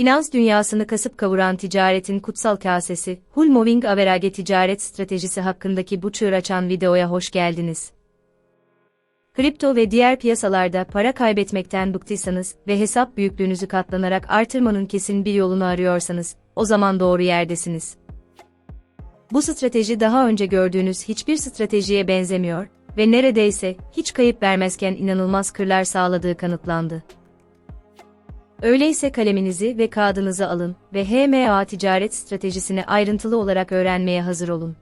Finans dünyasını kasıp kavuran ticaretin kutsal kasesi, Hull Moving Average ticaret stratejisi hakkındaki bu çığır açan videoya hoş geldiniz. Kripto ve diğer piyasalarda para kaybetmekten bıktıysanız ve hesap büyüklüğünüzü katlanarak artırmanın kesin bir yolunu arıyorsanız, o zaman doğru yerdesiniz. Bu strateji daha önce gördüğünüz hiçbir stratejiye benzemiyor ve neredeyse hiç kayıp vermezken inanılmaz kırlar sağladığı kanıtlandı. Öyleyse kaleminizi ve kağıdınızı alın ve HMA ticaret stratejisini ayrıntılı olarak öğrenmeye hazır olun.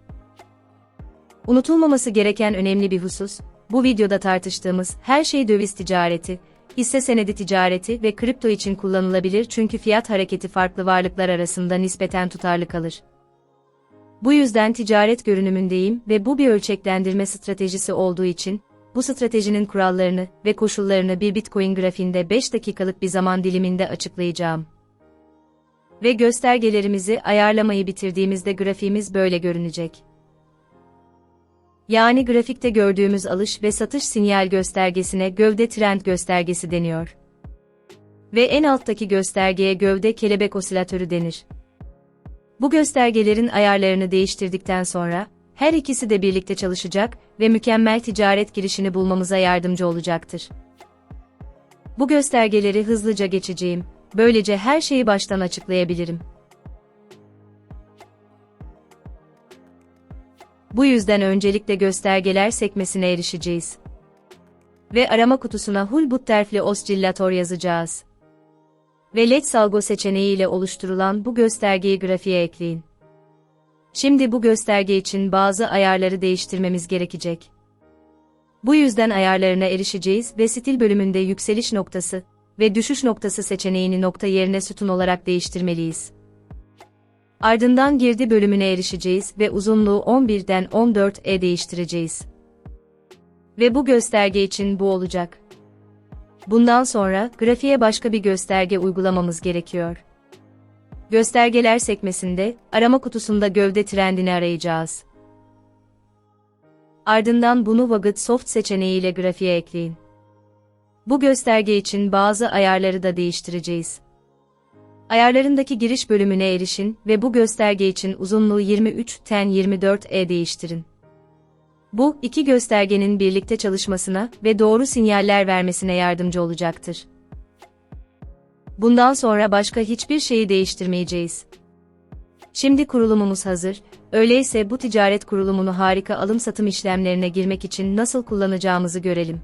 Unutulmaması gereken önemli bir husus, bu videoda tartıştığımız her şey döviz ticareti, hisse senedi ticareti ve kripto için kullanılabilir çünkü fiyat hareketi farklı varlıklar arasında nispeten tutarlı kalır. Bu yüzden ticaret görünümündeyim ve bu bir ölçeklendirme stratejisi olduğu için, bu stratejinin kurallarını ve koşullarını bir Bitcoin grafiğinde 5 dakikalık bir zaman diliminde açıklayacağım. Ve göstergelerimizi ayarlamayı bitirdiğimizde grafiğimiz böyle görünecek. Yani grafikte gördüğümüz alış ve satış sinyal göstergesine gövde trend göstergesi deniyor. Ve en alttaki göstergeye gövde kelebek osilatörü denir. Bu göstergelerin ayarlarını değiştirdikten sonra, her ikisi de birlikte çalışacak ve mükemmel ticaret girişini bulmamıza yardımcı olacaktır. Bu göstergeleri hızlıca geçeceğim, böylece her şeyi baştan açıklayabilirim. Bu yüzden öncelikle göstergeler sekmesine erişeceğiz. Ve arama kutusuna Hulbutterfli Oscillator yazacağız. Ve LED salgo seçeneği ile oluşturulan bu göstergeyi grafiğe ekleyin. Şimdi bu gösterge için bazı ayarları değiştirmemiz gerekecek. Bu yüzden ayarlarına erişeceğiz ve stil bölümünde yükseliş noktası ve düşüş noktası seçeneğini nokta yerine sütun olarak değiştirmeliyiz. Ardından girdi bölümüne erişeceğiz ve uzunluğu 11'den 14'e değiştireceğiz. Ve bu gösterge için bu olacak. Bundan sonra grafiğe başka bir gösterge uygulamamız gerekiyor. Göstergeler sekmesinde, arama kutusunda gövde trendini arayacağız. Ardından bunu Wagged Soft seçeneğiyle grafiğe ekleyin. Bu gösterge için bazı ayarları da değiştireceğiz. Ayarlarındaki giriş bölümüne erişin ve bu gösterge için uzunluğu 23'ten 24'e değiştirin. Bu, iki göstergenin birlikte çalışmasına ve doğru sinyaller vermesine yardımcı olacaktır. Bundan sonra başka hiçbir şeyi değiştirmeyeceğiz. Şimdi kurulumumuz hazır, öyleyse bu ticaret kurulumunu harika alım-satım işlemlerine girmek için nasıl kullanacağımızı görelim.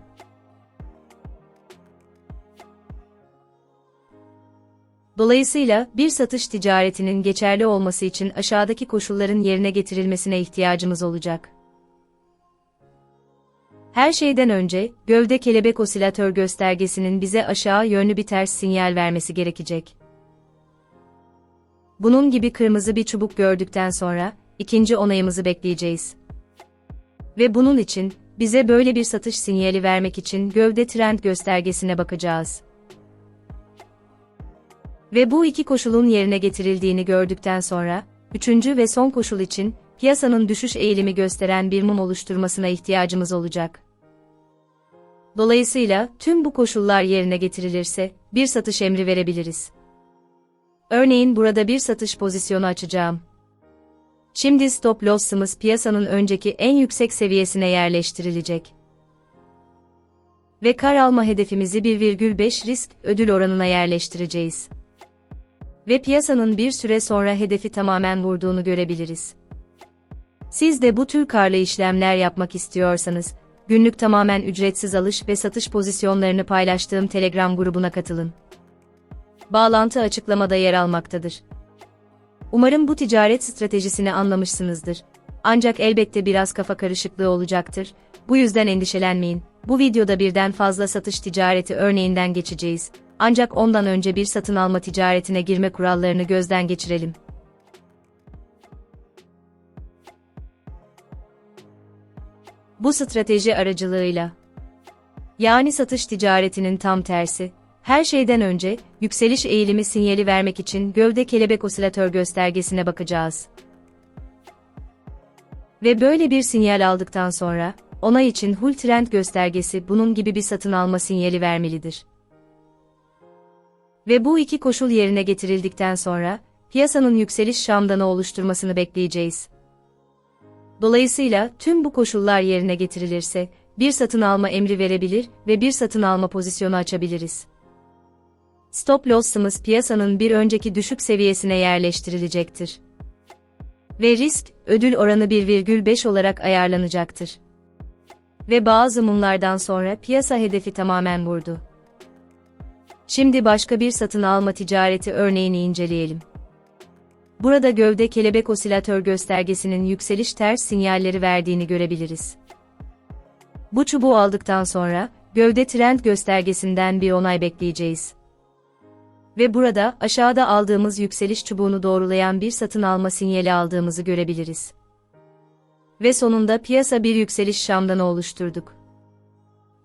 Dolayısıyla bir satış ticaretinin geçerli olması için aşağıdaki koşulların yerine getirilmesine ihtiyacımız olacak. Her şeyden önce, gövde kelebek osilatör göstergesinin bize aşağı yönlü bir ters sinyal vermesi gerekecek. Bunun gibi kırmızı bir çubuk gördükten sonra, ikinci onayımızı bekleyeceğiz. Ve bunun için, bize böyle bir satış sinyali vermek için gövde trend göstergesine bakacağız. Ve bu iki koşulun yerine getirildiğini gördükten sonra, üçüncü ve son koşul için, piyasanın düşüş eğilimi gösteren bir mum oluşturmasına ihtiyacımız olacak. Dolayısıyla tüm bu koşullar yerine getirilirse bir satış emri verebiliriz. Örneğin burada bir satış pozisyonu açacağım. Şimdi stop loss'ımız piyasanın önceki en yüksek seviyesine yerleştirilecek. Ve kar alma hedefimizi 1,5 risk ödül oranına yerleştireceğiz. Ve piyasanın bir süre sonra hedefi tamamen vurduğunu görebiliriz. Siz de bu tür karlı işlemler yapmak istiyorsanız, günlük tamamen ücretsiz alış ve satış pozisyonlarını paylaştığım Telegram grubuna katılın. Bağlantı açıklamada yer almaktadır. Umarım bu ticaret stratejisini anlamışsınızdır. Ancak elbette biraz kafa karışıklığı olacaktır. Bu yüzden endişelenmeyin. Bu videoda birden fazla satış ticareti örneğinden geçeceğiz. Ancak ondan önce bir satın alma ticaretine girme kurallarını gözden geçirelim. Bu strateji aracılığıyla yani satış ticaretinin tam tersi, her şeyden önce yükseliş eğilimi sinyali vermek için gövde kelebek osilatör göstergesine bakacağız. Ve böyle bir sinyal aldıktan sonra, onay için Hull Trend göstergesi bunun gibi bir satın alma sinyali vermelidir. Ve bu iki koşul yerine getirildikten sonra, piyasanın yükseliş şamdanı oluşturmasını bekleyeceğiz. Dolayısıyla tüm bu koşullar yerine getirilirse, bir satın alma emri verebilir ve bir satın alma pozisyonu açabiliriz. Stop loss'ımız piyasanın bir önceki düşük seviyesine yerleştirilecektir. Ve risk, ödül oranı 1,5 olarak ayarlanacaktır. Ve bazı mumlardan sonra piyasa hedefi tamamen vurdu. Şimdi başka bir satın alma ticareti örneğini inceleyelim. Burada gövde kelebek osilatör göstergesinin yükseliş ters sinyalleri verdiğini görebiliriz. Bu çubuğu aldıktan sonra, gövde trend göstergesinden bir onay bekleyeceğiz. Ve burada, aşağıda aldığımız yükseliş çubuğunu doğrulayan bir satın alma sinyali aldığımızı görebiliriz. Ve sonunda piyasa bir yükseliş şamdanı oluşturduk.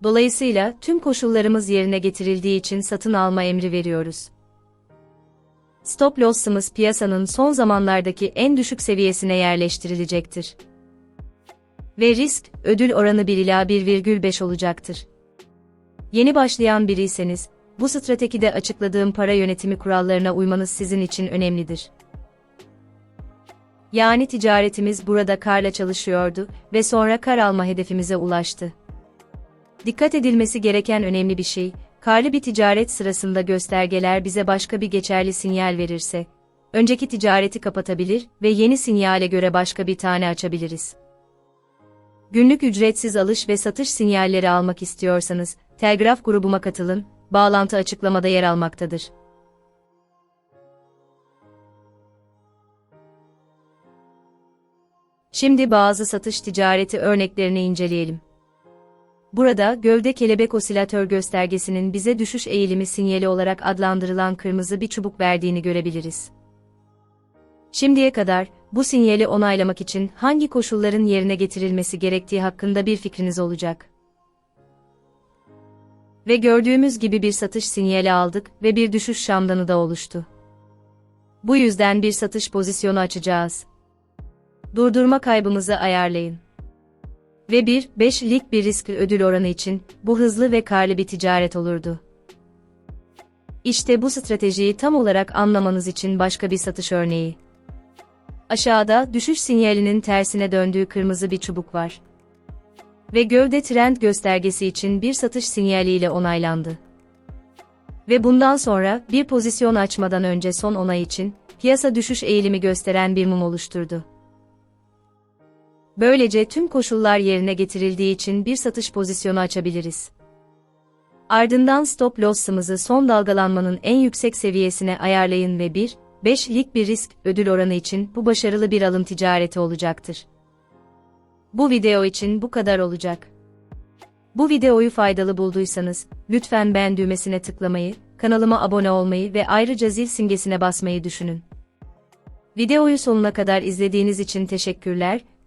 Dolayısıyla, tüm koşullarımız yerine getirildiği için satın alma emri veriyoruz. Stop loss'ımız piyasanın son zamanlardaki en düşük seviyesine yerleştirilecektir. Ve risk, ödül oranı 1 ila 1,5 olacaktır. Yeni başlayan biriyseniz, bu stratejide açıkladığım para yönetimi kurallarına uymanız sizin için önemlidir. Yani ticaretimiz burada karla çalışıyordu ve sonra kar alma hedefimize ulaştı. Dikkat edilmesi gereken önemli bir şey, karlı bir ticaret sırasında göstergeler bize başka bir geçerli sinyal verirse, önceki ticareti kapatabilir ve yeni sinyale göre başka bir tane açabiliriz. Günlük ücretsiz alış ve satış sinyalleri almak istiyorsanız, Telgraf grubuma katılın, bağlantı açıklamada yer almaktadır. Şimdi bazı satış ticareti örneklerini inceleyelim. Burada gövde kelebek osilatör göstergesinin bize düşüş eğilimi sinyali olarak adlandırılan kırmızı bir çubuk verdiğini görebiliriz. Şimdiye kadar bu sinyali onaylamak için hangi koşulların yerine getirilmesi gerektiği hakkında bir fikriniz olacak. Ve gördüğümüz gibi bir satış sinyali aldık ve bir düşüş şamdanı da oluştu. Bu yüzden bir satış pozisyonu açacağız. Durdurma kaybımızı ayarlayın. Ve bir, 5'lik bir risk ödül oranı için bu hızlı ve karlı bir ticaret olurdu. İşte bu stratejiyi tam olarak anlamanız için başka bir satış örneği. Aşağıda düşüş sinyalinin tersine döndüğü kırmızı bir çubuk var. Ve gövde trend göstergesi için bir satış sinyaliyle onaylandı. Ve bundan sonra bir pozisyon açmadan önce son onay için piyasa düşüş eğilimi gösteren bir mum oluşturdu. Böylece tüm koşullar yerine getirildiği için bir satış pozisyonu açabiliriz. Ardından stop loss'ımızı son dalgalanmanın en yüksek seviyesine ayarlayın ve 1, 5'lik bir risk ödül oranı için bu başarılı bir alım ticareti olacaktır. Bu video için bu kadar olacak. Bu videoyu faydalı bulduysanız, lütfen beğen düğmesine tıklamayı, kanalıma abone olmayı ve ayrıca zil simgesine basmayı düşünün. Videoyu sonuna kadar izlediğiniz için teşekkürler,